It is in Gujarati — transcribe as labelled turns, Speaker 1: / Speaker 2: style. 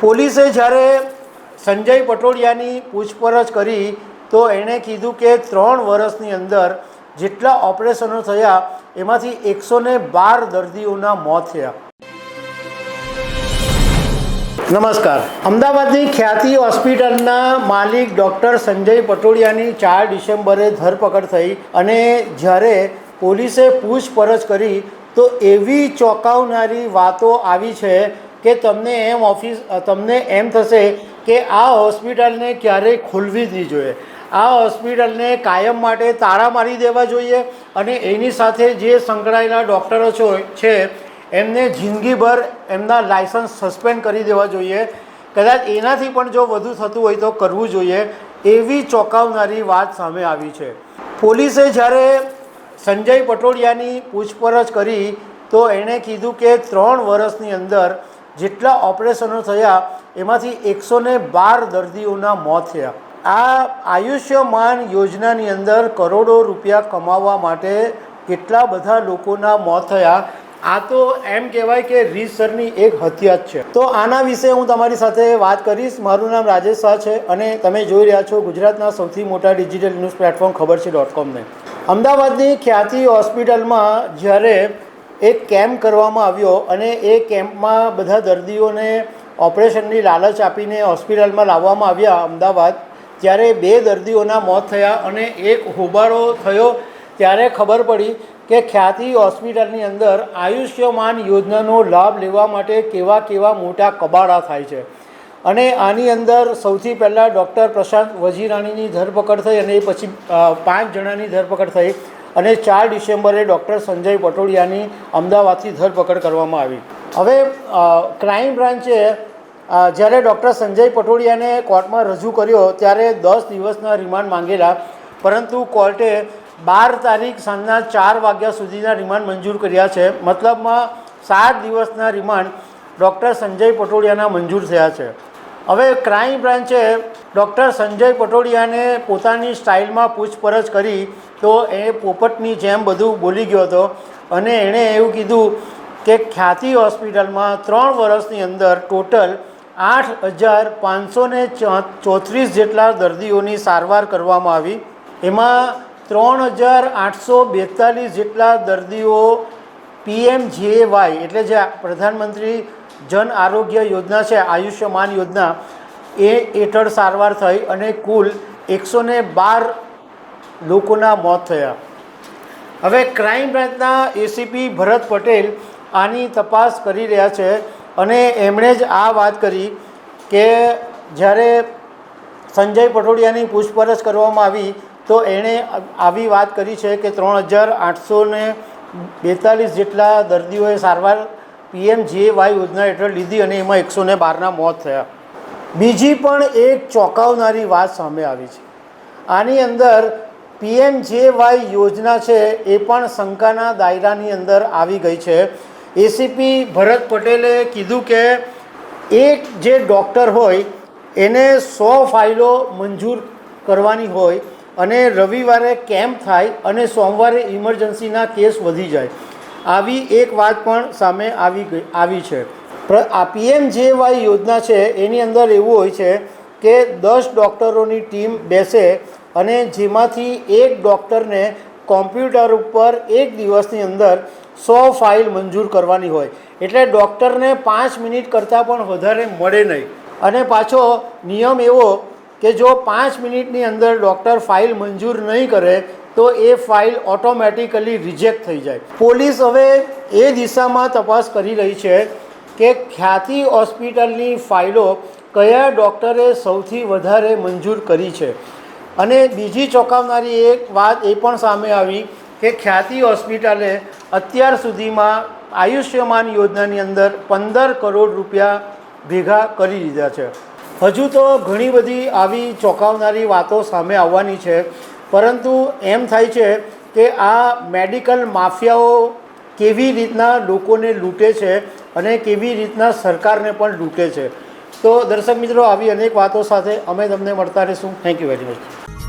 Speaker 1: પોલીસે જ્યારે સંજય પટોડિયાની પૂછપરછ કરી, તો એણે કીધું કે ત્રણ વર્ષની અંદર જેટલા ઓપરેશનો થયા, એમાંથી એકસો ને બાર દર્દીઓના મોત થયા. નમસ્કાર. અમદાવાદની ખ્યાતિ હોસ્પિટલના માલિક ડૉક્ટર સંજય પટોડિયાની ચાર ડિસેમ્બરે ધરપકડ થઈ અને જ્યારે પોલીસે પૂછપરછ કરી, તો એવી ચોંકાવનારી વાતો આવી છે કે તમને એમ ઓફિસ તમને એમ થશે કે આ હોસ્પિટલને ક્યારેય ખોલવી જ નહીં જોઈએ. આ હોસ્પિટલને કાયમ માટે તાળા મારી દેવા જોઈએ અને એની સાથે જે સંકળાયેલા ડૉક્ટરો છો- છે, એમને જિંદગીભર એમના લાયસન્સ સસ્પેન્ડ કરી દેવા જોઈએ. કદાચ એનાથી પણ જો વધુ થતું હોય તો કરવું જોઈએ, એવી ચોંકાવનારી વાત સામે આવી છે. પોલીસે જ્યારે સંજય પટોડિયાની પૂછપરછ કરી, તો એણે કીધું કે ત્રણ વર્ષની અંદર જેટલા ઓપરેશનો થયા, એમાંથી એકસો ને બાર દર્દીઓના મોત થયા. આ આયુષ્યમાન યોજનાની અંદર કરોડો રૂપિયા કમાવવા માટે કેટલા બધા લોકોના મોત થયા, આ તો એમ કહેવાય કે રીતસરની એક હત્યા જ છે. તો આના વિશે હું તમારી સાથે વાત કરીશ. મારું નામ રાજેશ શાહ છે અને તમે જોઈ રહ્યા છો ગુજરાતના સૌથી મોટા ડિજિટલ ન્યૂઝ પ્લેટફોર્મ ખબર છે ડોટ કોમને. અમદાવાદની ખ્યાતિ હોસ્પિટલમાં જ્યારે એક કેમ્પ કરવામાં આવ્યો અને એ કેમ્પમાં બધા દર્દીઓને ઓપરેશનની લાલચ આપીને હોસ્પિટલમાં લાવવામાં આવ્યા અમદાવાદ. ત્યારે બે દર્દીઓના મોત થયા અને એક હોબાળો થયો, ત્યારે ખબર પડી કે ખ્યાતિ હોસ્પિટલની અંદર આયુષ્યમાન યોજનાનો લાભ લેવા માટે કેવા કેવા મોટા કબાડા થાય છે. અને આની અંદર સૌથી પહેલાં ડૉક્ટર પ્રશાંત વજીરાણીની ધરપકડ થઈ અને પછી પાંચ જણાની ધરપકડ થઈ. અને ચાર ડિસેમ્બરે ડૉક્ટર સંજય પટોડિયાની અમદાવાદથી ધરપકડ કરવામાં આવી. હવે ક્રાઇમ બ્રાન્ચે જ્યારે ડૉક્ટર સંજય પટોડિયાને કોર્ટમાં રજૂ કર્યો, ત્યારે દસ દિવસના રિમાન્ડ માંગેલા. પરંતુ કોર્ટે બાર તારીખ સાંજના ચાર વાગ્યા સુધીના રિમાન્ડ મંજૂર કર્યા છે. મતલબમાં સાત દિવસના રિમાન્ડ ડૉક્ટર સંજય પટોડિયાના મંજૂર થયા છે. હવે ક્રાઇમ બ્રાન્ચે ડૉક્ટર સંજય પટોડિયાને પોતાની સ્ટાઇલમાં પૂછપરછ કરી તો એ પોપટની જેમ બધું બોલી ગયો હતો અને એણે એવું કીધું કે ખ્યાતિ હોસ્પિટલમાં ત્રણ વર્ષની અંદર ટોટલ આઠ હજાર પાંચસો ને ચોત્રીસ જેટલા દર્દીઓની સારવાર કરવામાં આવી. એમાં ત્રણ હજાર આઠસો બેતાલીસ જેટલા દર્દીઓ પીએમ વાય એટલે જે પ્રધાનમંત્રી જન આરોગ્ય યોજના છે, આયુષ્યમાન યોજના, એ હેઠળ સારવાર થઈ અને કુલ એકસો ને બાર લોકોના મોત થયા. હવે ક્રાઇમ બ્રાન્ચના એસીપી ભરત પટેલ આની તપાસ કરી રહ્યા છે અને એમણે જ આ વાત કરી કે જ્યારે સંજય પટોડિયાની પૂછપરછ કરવામાં આવી, તો એણે આવી વાત કરી છે કે ત્રણ હજાર આઠસો બેતાલીસ જેટલા દર્દીઓએ સારવાર પીએમ જે યોજના હેઠળ લીધી અને એમાં એકસો ને બારના મોત થયા. બીજી પણ એક ચોંકાવનારી વાત સામે આવી છે. આની અંદર પીએમ જે વાય યોજના છે એ પણ શંકાના દાયરાની અંદર આવી ગઈ છે. એસીપી ભરત પટેલે કીધું કે એક જે ડૉક્ટર હોય, એને સો ફાઇલો મંજૂર કરવાની હોય અને રવિવારે કેમ્પ થાય અને સોમવારે ઇમરજન્સીના કેસ વધી જાય. આવી એક વાત પણ સામે આવી આવી છે. આ પીએમ જે યોજના છે, એની અંદર એવું હોય છે કે દસ ડૉક્ટરોની ટીમ બેસે અને જેમાંથી એક ડૉક્ટરને કોમ્પ્યુટર ઉપર એક દિવસની અંદર સો ફાઇલ મંજૂર કરવાની હોય. એટલે ડૉક્ટરને પાંચ મિનિટ કરતાં પણ વધારે મળે નહીં. અને પાછો નિયમ એવો કે જો પાંચ મિનિટની અંદર ડૉક્ટર ફાઇલ મંજૂર નહીં કરે તો એ ફાઇલ ઓટોમેટિકલી રિજેક્ટ થઈ જાય. પોલીસ હવે એ દિશામાં તપાસ કરી રહી છે કે ખ્યાતિ હોસ્પિટલની ફાઇલો કયા ડૉક્ટરે સૌથી વધારે મંજૂર કરી છે. અને બીજી ચોંકાવનારી એક વાત એ પણ સામે આવી કે ખ્યાતિ હોસ્પિટલે અત્યાર સુધીમાં આયુષ્યમાન યોજનાની અંદર પંદર કરોડ રૂપિયા ભેગા કરી દીધા છે. હજુ તો ઘણી બધી આવી ચોંકાવનારી વાતો સામે આવવાની છે. પરંતુ એમ થાય છે કે આ મેડિકલ માફિયાઓ કેવી રીતના લોકોને લૂંટે છે અને કેવી રીતના સરકારને પણ લૂંટે છે. તો દર્શક મિત્રો, આવી અનેક વાતો સાથે અમે તમને મળતા રહીશું. Thank you very much